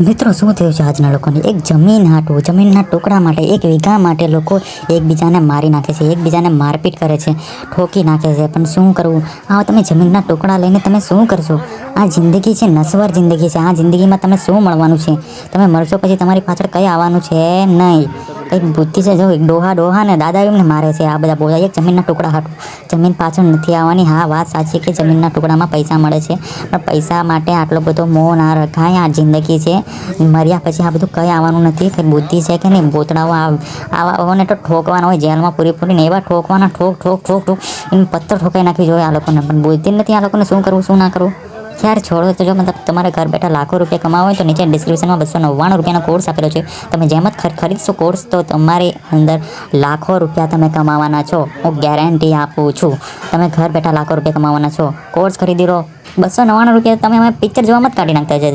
મિત્રો, શું થયું છે આજના લોકોને? એક જમીન હાટું, જમીનના ટુકડા માટે, એક વીઘા માટે લોકો એકબીજાને મારી નાખે છે, એકબીજાને મારપીટ કરે છે, ઠોકી નાખે છે. પણ શું કરવું? આ તમે જમીનના ટુકડા લઈને તમે શું કરશો? આ જિંદગી છે, નસવર જિંદગી છે. આ જિંદગીમાં તમે શું મળવાનું છે? તમે મળશો પછી તમારી પાછળ કંઈ આવવાનું છે નહીં. કંઈક બુદ્ધિ છે, જો ડોહા ડોહા ને દાદા એમને મારે છે, આ બધા બોલા એક જમીનના ટુકડા હાટું. જમીન પાછળ નથી આવવાની. હા, વાત સાચી કે જમીનના ટુકડામાં પૈસા મળે છે, પણ પૈસા માટે આટલો બધો મોહ ના રખાય, આ જિંદગી છે. મર્યા પછી આ બધું કંઈ આવવાનું નથી, કે બુદ્ધિ છે કે નહીં? બોતડાઓ આવાઓને તો ઠોકવાના હોય, જેલમાં પૂરી પૂરીને એવા ઠોકવાના, ઠોક ઠોક ઠોક ઠોક, એમ પથ્થર ઠોકાઈ નાખવી જોઈએ આ લોકોને. પણ બુદ્ધિ નથી આ લોકોને શું કરવું, શું ના કરવું? યાર છોડો તો જો મતલબ તમારે ઘર બેઠા લાખો રૂપિયા કમાવો હોય તો નીચે ડિસ્ક્રિપ્શનમાં બસો નવ્વાણું રૂપિયાનો કોર્સ આપેલો છે. તમે જેમ જ ખરીદશો કોર્સ તો તમારી અંદર લાખો રૂપિયા તમે કમાવાના છો. હું ગેરંટી આપું છું. તમે ઘર બેઠા લાખો રૂપિયા કમાવાના છો. કોર્સ ખરીદી લો. બસો નવ્વાણું રૂપિયા તમે અમે પિક્ચર જોવામાં જ કાઢી નાખતા છે